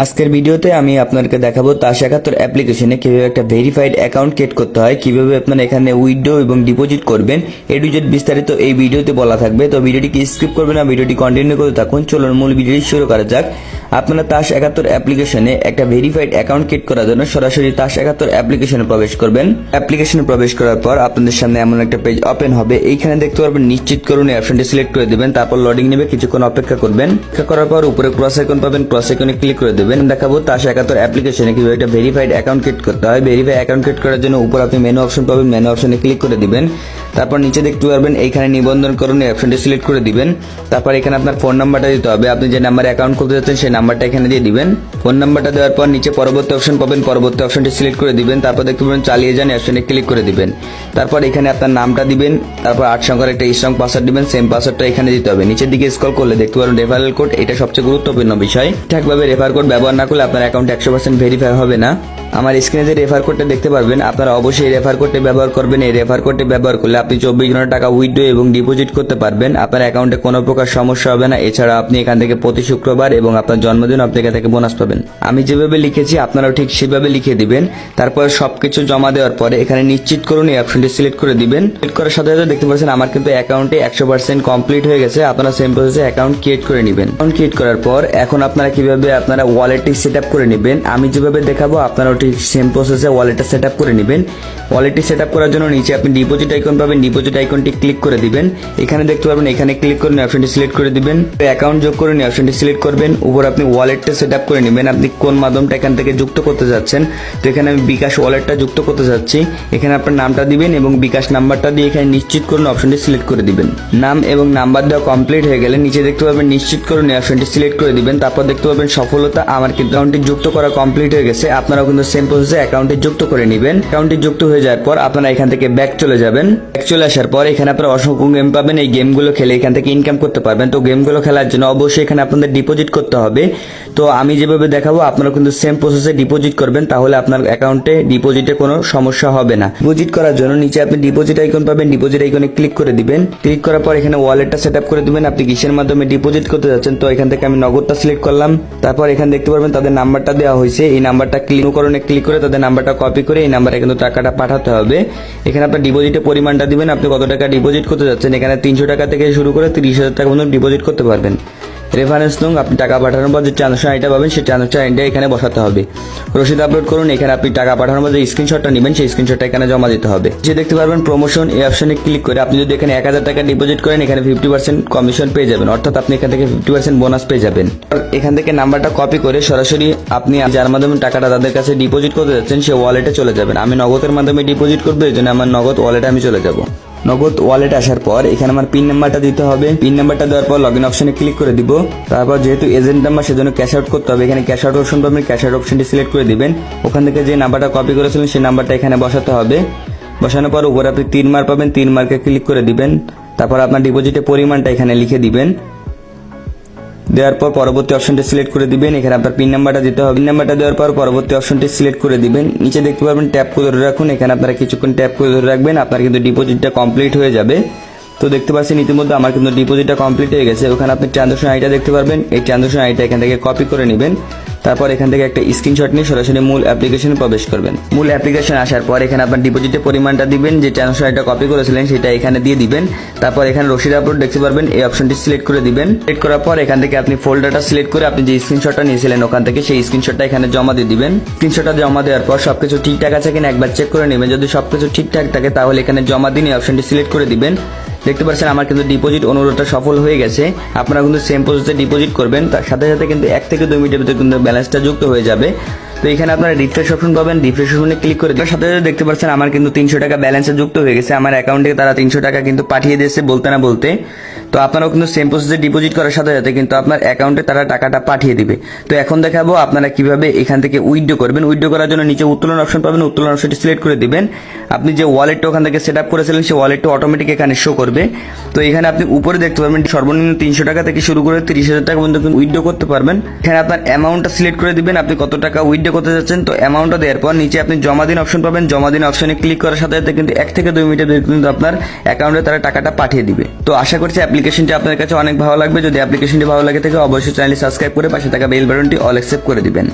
আজকের ভিডিওতে আমি আপনাদেরকে দেখাবো তাস একাত্তর অ্যাপ্লিকেশনে কীভাবে একটা ভেরিফাইড অ্যাকাউন্ট ক্রিয়েট করতে হয়, কীভাবে আপনারা এখানে উইথড্র এবং ডিপোজিট করবেন এডুজেট বিস্তারিত এই ভিডিওতে বলা থাকবে। তো ভিডিওটি স্কিপ করবেন না, ভিডিওটি কন্টিনিউ করতে থাকুন। চলুন, মূল ভিডিওটি শুরু করা যাক। আপনারা তাস একাত্তর অ্যাপ্লিকেশনে একটা ভেরিফাইড অ্যাকাউন্ট ক্রিয়েট করার জন্য সরাসরি তাস একাত্তর অ্যাপ্লিকেশনে প্রবেশ করবেন। অ্যাপ্লিকেশনে প্রবেশ করার পর আপনাদের সামনে এমন একটা পেজ ওপেন হবে। এইখানে দেখতে পারবেন, নিশ্চিত করুন এই অপশনটি সিলেক্ট করে দেবেন। তারপর লোডিং নেবে, কিছুক্ষণ অপেক্ষা করবেন। অপেক্ষা করার পর উপরে ক্রস আইকন পাবেন। ক্রস আইকনে ক্লিক করে দেবেন দেখাবো তাস একাত্তর অ্যাপ্লিকেশনে কীভাবে একটা ভেরিফাইড অ্যাকাউন্ট ক্রিয়েট করতে হয়। ভেরিফাই অ্যাকাউন্ট ক্রিয়েট করার জন্য উপর আপনি মেনু অপশন পাবেন। মেনু অপশনে ক্লিক করে দিবেন। তারপর নিচে দেখতে পারবেন, এইখানে নিবন্ধন করুন, এই অপশনটি সিলেক্ট করে দিবেন। তারপর এখানে আপনার ফোন নাম্বারটা দিতে হবে। আপনি যে নাম্বারে অ্যাকাউন্ট খুলতে যাচ্ছেন, সেই নাম্বারটা এখানে দিয়ে দিবেন। ফোন নাম্বারটা দেওয়ার পর নিচে পরবর্তী অপশন পাবেন। পরবর্তী অপশনটি সিলেক্ট করে দিবেন। তারপর দেখতে পাবেন চালিয়ে যান অপশনে ক্লিক করে দিবেন। তারপর এখানে আপনার নামটা দিবেন। তারপর আট সংখ্যার একটা স্ট্রং পাসওয়ার্ড দিবেন। সেম পাসওয়ার্ডটা এখানে দিতে হবে। নিচের দিকে স্ক্রল করলে দেখতে পারেন রেফারেল কোড এটা সবচেয়ে গুরুত্বপূর্ণ বিষয়। ঠিকভাবে রেফার কোড ব্যবহার না করলে আপনার অ্যাকাউন্ট একশো পার্সেন্ট ভেরিফাই হবে না। আমার স্ক্রিনে যে রেফার কোডটা দেখতে পারবেন, আপনারা অবশ্যই রেফার কোডটি ব্যবহার করবেন। এই রেফার কোডটি ব্যবহার করলে আপনি চব্বিশ ঘণ্টা টাকা উইথড্র এবং ডিপোজিট করতে পারবেন। আপনার অ্যাকাউন্টে কোনো প্রকার সমস্যা হবে না। এছাড়া আপনি এখান থেকে প্রতি শুক্রবার এবং আপনার জন্মদিন আপনি এখান থেকে বোনাস পাবেন। আমি যেভাবে লিখেছি, আপনারাও ঠিক সেভাবে লিখে দিবেন। তারপর সব কিছু জমা দেওয়ার পরে এখানে নিশ্চিত করুন, এই অপশনটি সিলেক্ট করে দিবেন। সিলেক্ট করার সাথে সাথে দেখতে পাচ্ছেন, আমার কিন্তু অ্যাকাউন্টে একশো পার্সেন্ট কমপ্লিট হয়ে গেছে। আপনারা সেম প্রসেসে অ্যাকাউন্ট ক্রিয়েট করে নেবেন। অ্যাকাউন্ট ক্রিয়েট করার পর এখন আপনারা কীভাবে আপনারা ওয়ালেটটি সেট আপ করে নেবেন, আমি যেভাবে দেখাবো, আপনারাও ঠিক সেম প্রসেসে ওয়ালেটটা সেট আপ করে নেবেন। ওয়ালেটটি সেট আপ করার জন্য নিচে আপনি ডিপোজিট আইকন পাবেন। ডিপোজিট আইকনটি ক্লিক করে দিবেন। এখানে দেখতে পারবেন, এখানে ক্লিক করে নিয়ে অপশনটি সিলেক্ট করে দিবেন। অ্যাকাউন্ট যোগ করে নিয়ে অপশনটি সিলেক্ট করবেন। উপর আপনি ওয়ালেটটা সেট আপ করে নেবেন। আপনি কোন মাধ্যমটা এখান থেকে যুক্ত করতে যাচ্ছেন? তো এখানে আমি বিকাশ ওয়ালেটটা যুক্ত করতে যাচ্ছি। এখানে আপনার নামটা দিবেন এবং বিকাশ নাম্বারটা দিয়ে এখানে নিশ্চিত করুন অপশনটি সিলেক্ট করে দিবেন। নাম এবং নাম্বার দেওয়া কমপ্লিট হয়ে গেলে নিচে দেখতে পাবেন নিশ্চিত করুন অপশনটি সিলেক্ট করে দিবেন। তারপর দেখতে পাবেন সফলতা, আমার অ্যাকাউন্টটি যুক্ত করা কমপ্লিট হয়ে গেছে। আপনারাও কিন্তু সেম প্রসেসে অ্যাকাউন্টটি যুক্ত করে নেবেন। অ্যাকাউন্টটি যুক্ত হয়ে যাওয়ার পর আপনারা এখান থেকে ব্যাক চলে যাবেন। ব্যাক চলে আসার পর এখানে আপনারা অসংখ্য গেম পাবেন। এই গেমগুলো খেলে এখান থেকে ইনকাম করতে পারবেন। তো গেমগুলো খেলার জন্য অবশ্যই এখানে আপনাদের ডিপোজিট করতে হবে। তো আমি যেভাবে দেখাবো, আপনারা কিন্তু সেম প্রসেসে ডিপোজিট করবেন, তাহলে আপনার অ্যাকাউন্টে ডিপোজিটে কোনো সমস্যা হবে না। ডিপোজিট করার জন্য নিচে আপনি ডিপোজিট আইকন পাবেন। ডিপোজিট আইকনে ক্লিক করে দিবেন। ক্লিক করার পর এখানে ওয়ালেটটা সেট আপ করে দিবেন। আপনি কিসের মাধ্যমে ডিপোজিট করতে যাচ্ছেন, তো এখান থেকে আমি নগদটা সিলেক্ট করলাম। তারপর এখানে দেখতে পারবেন, তাদের নাম্বারটা দেওয়া হয়েছে। এই নাম্বারটা ক্লিক করণে ক্লিক করে তাদের নাম্বারটা কপি করে এই নাম্বারে কিন্তু টাকাটা পাঠাতে হবে। এখানে আপনার ডিপোজিটের পরিমাণটা দিবেন, আপনি কত টাকা ডিপোজিট করতে যাচ্ছেন, এখানে তিনশো টাকা থেকে শুরু করে তিরিশ হাজার টাকা পর্যন্ত ডিপোজিট করতে পারবেন। রেফারেন্স নং, আপনি টাকা পাঠানোর পর যে ট্রানজাকশন আইডিটা পাবেন, সেই ট্রানজাকশন আইডিটা এখানে বসাতে হবে। রসিদ আপলোড করুন, এখানে আপনি টাকা পাঠানোর পর যে স্ক্রিনশটটা নেবেন, সেই স্ক্রিনশটটা এখানে জমা দিতে হবে। যে দেখতে পারবেন প্রমোশন এই অপশনে ক্লিক করে আপনি যদি এখানে এক হাজার টাকা ডিপোজিট করেন, এখানে ফিফটি পার্সেন্ট কমিশন পেয়ে যাবেন। অর্থাৎ আপনি এখান থেকে ফিফটি পার্সেন্ট বোনাস পেয়ে যাবেন। এখান থেকে নাম্বারটা কপি করে সরাসরি আপনি যার মাধ্যমে টাকাটা তাদের কাছে ডিপোজিট করতে যাচ্ছেন, সে ওয়ালেটে চলে যাবেন। আমি নগদের মাধ্যমে ডিপোজিট করব, এই জন্য আমার নগদ ওয়ালেটে আমি চলে যাব। নগদ ওয়ালেট আসার পর এখানে আমার পিন নাম্বারটা দিতে হবে। পিন নাম্বারটা দেওয়ার পর লগ ইন অপশনে ক্লিক করে দিব। তারপর যেহেতু এজেন্ট নাম্বার সেজন্য ক্যাশ আউট করতে হবে, এখানে ক্যাশ আউট অপশন পাবেন ক্যাশ আউট অপশনটি সিলেক্ট করে দিবেন। ওখান থেকে যে নাম্বারটা কপি করেছিলেন সেই নাম্বারটা এখানে বসাতে হবে। বসানোর পর উপরে আপনি তিন মার্ক পাবেন, তিন মার্কে ক্লিক করে দিবেন। তারপর আপনার ডিপোজিটের পরিমাণটা এখানে লিখে দিবেন। দেওয়ার পর পরবর্তী অপশনটি সিলেক্ট করে দিবেন। এখানে আপনার পিন নাম্বারটা দিতে হবে। পিন নাম্বারটা দেওয়ার পর পরবর্তী অপশনটি সিলেক্ট করে দিবেন। নিচে দেখতে পারবেন ট্যাপ করে ধরে রাখুন। এখানে আপনারা কিছুক্ষণ ট্যাপ করে ধরে রাখবেন। আপনার কিন্তু ডিপোজিটটা কমপ্লিট হয়ে যাবে। তো দেখতে পাচ্ছেন ইতিমধ্যে আমার কিন্তু ডিপোজিটটা কমপ্লিট হয়ে গেছে। ওখানে আপনি ট্রানজাকশন আইটা দেখতে পারবেন। এই ট্রানজাকশন আইটা এখান থেকে কপি করে নেবেন। তারপর এখান থেকে একটা স্ক্রিনশট নিয়ে সরাসরি মূল অ্যাপ্লিকেশনে প্রবেশ করবেন। মূল অ্যাপ্লিকেশন আসার পর এখানে আপনার ডিপোজিটের পরিমাণটা দিবেন, যে ট্রান্সফার আইটা কপি করেছিলেন সেটা এখানে দিয়ে দিবেন। তারপর এখানে রসিদ আপলোড দেখতে পারবেন, এই অপশনটি সিলেক্ট করে দিবেন। সিলেক্ট করার পর এখান থেকে আপনি ফোল্ডারটা সিলেক্ট করে আপনি যে স্ক্রিনশটটা নিয়েছিলেন ওখান থেকে সেই স্ক্রিনশটটা এখানে জমা দিয়ে দিবেন। স্ক্রিনশটটা জমা দেওয়ার পর সবকিছু ঠিকঠাক আছে কিনা একবার চেক করে নেবেন। যদি সবকিছু ঠিকঠাক থাকে তাহলে এখানে জমা দিন এই অপশনটি সিলেক্ট করে দিবেন। দেখতে পাচ্ছেন, আমার কিন্তু ডিপোজিট অনুরোধটা সফল হয়ে গেছে। আপনারা কিন্তু সেম প্রসেসে ডিপোজিট করবেন, তার সাথে সাথে কিন্তু এক থেকে দুই মিনিটের ভিতরে কিন্তু ব্যালেন্সটা যুক্ত হয়ে যাবে। তো এখানে আপনারা রিফ্রেশ অপশন পাবেন। রিফ্রেশ অপশনে ক্লিক করে দেওয়ার সাথে দেখতে পাচ্ছেন আমার কিন্তু তিনশো টাকা ব্যালেন্সে যুক্ত হয়ে গেছে। আমার অ্যাকাউন্টে তারা তিনশো টাকা কিন্তু পাঠিয়ে দিয়েছে বলতে না বলতে। তো আপনারাও কিন্তু সেম প্রসেসে ডিপোজিট করার সাথে সাথে কিন্তু আপনার অ্যাকাউন্টে তারা টাকাটা পাঠিয়ে দিবে। তো এখন দেখাবো আপনারা কীভাবে এখান থেকে উইথড্র করবেন। উইথড্র করার জন্য নিচে উত্তোলন অপশন পাবেন। উত্তোলন অপশনটি সিলেক্ট করে দিবেন। আপনি যে ওয়ালেটটা ওখান থেকে সেট আপ করেছিলেন, সেই ওয়ালেটটা অটোমেটিক এখানে শো করবে। তো এখানে আপনি উপরে দেখতে পারবেন সর্বনিম্ন তিনশো টাকা থেকে শুরু করে তিরিশ হাজার টাকা পর্যন্ত কিন্তু উইথড্র করতে পারবেন। এখানে আপনার অ্যামাউন্টটা সিলেক্ট করে দিবেন। আপনি কত টাকা করতে যাচ্ছেন, তো অ্যামাউন্টটা দেওয়ার পর নিচে আপনি জমা দিন অপশন পাবেন। জমা দিন অপশনে ক্লিক করার সাথে সাথে কিন্তু এক থেকে দুই মিনিটের ভিতরে কিন্তু আপনার অ্যাকাউন্টে তারা টাকাটা পাঠিয়ে দিবে। তো আশা করছি অ্যাপ্লিকেশনটি আপনার কাছে অনেক ভালো লাগবে। যদি অ্যাপ্লিকেশনটি ভালো লাগে থাকে, অবশ্যই চ্যানেলটি সাবস্ক্রাইব করে পাশে থাকা বেল বাটনটি অল অ্যাকসেপ্ট করে দিবেন।